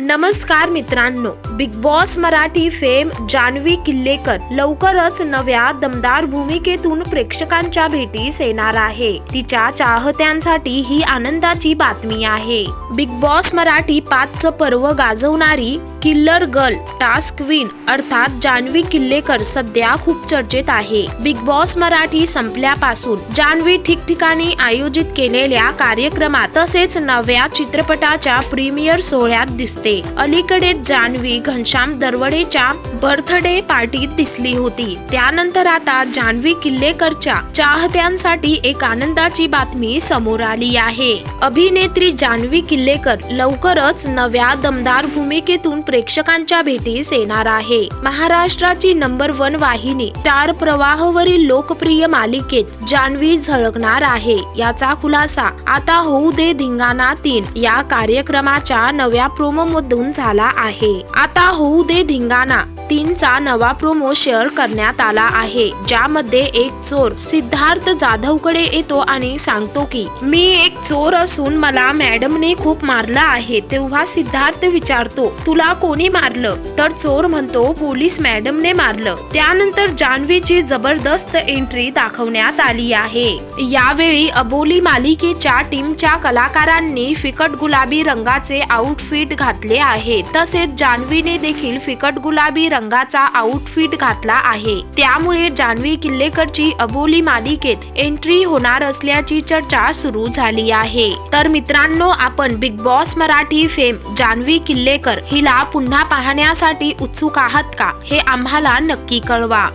नमस्कार मित्रांनो Bigg Boss Marathi fame Janhavi Killekar लवकरच नव्या दमदार भूमिकेतून प्रेक्षकांच्या भेटीस येणार आहे. तिच्या चाहत्यांसाठी ही आनंदाची बातमी आहे. बिग बॉस मराठी पाचचं पर्व गाजवणारी किल्लर गर्ल टास्क क्वीन. अर्थात जान्हवी किल्लेकर सध्या खूप चर्चेत आहे. बिग बॉस मराठी संपल्यापासून जान्हवी ठिकठिकाणी आयोजित केलेल्या कार्यक्रमात तसेच नव्या चित्रपटाच्या प्रीमियर सोहळ्यात दिसते. अलीकडे जान्हवी घनश्याम दरवडेच्या बर्थडे पार्टीत दिसली होती. त्यानंतर आता जान्हवी किल्लेकरच्या चाहत्यांसाठी एक आनंदाची बातमी समोर आली आहे. अभिनेत्री जान्हवी किल्लेकर लवकरच नव्या दमदार भूमिकेतून प्रेक्षकांच्या भेटीस येणार आहे. महाराष्ट्राची नंबर वन वाहिनी स्टार प्रवाहवरील लोकप्रिय मालिकेत जान्हवी झळकणार आहे. याचा खुलासा आता होऊ दे धिंगाणा तीन या कार्यक्रमाच्या नव्या प्रोमो मधून झाला आहे. आता होऊ दे धिंगाणा तीनचा नवा प्रोमो शेअर करण्यात आला आहे. ज्यामध्ये एक चोर सिद्धार्थ जाधवकडे येतो आणि सांगतो की मी एक चोर असून मला मॅडमने खूप मारलं आहे. तेव्हा सिद्धार्थ विचारतो तुला कोणी मारलं? तर चोर म्हणतो पोलीस मॅडमने मारलं. त्यानंतर जान्हवीची जबरदस्त एंट्री दाखवण्यात आली आहे. यावेळी अबोली मालिकेच्या टीमच्या कलाकारांनी फिकट गुलाबी रंगाचे आउटफिट घातले आहे. तसेच जान्हवीने देखील फिकट गुलाबी रंगाचा आउटफिट घातला आहे. त्यामुळे जान्हवी किल्लेकरची अबोली मालिकेत एंट्री होणार असल्याची चर्चा सुरू झाली आहे. तर मित्रांनो आपण Bigg Boss Marathi fame Janhavi Killekar हिला पुन्हा पाहण्यासाठी उत्सुक आहात का हे आम्हाला नक्की कळवा.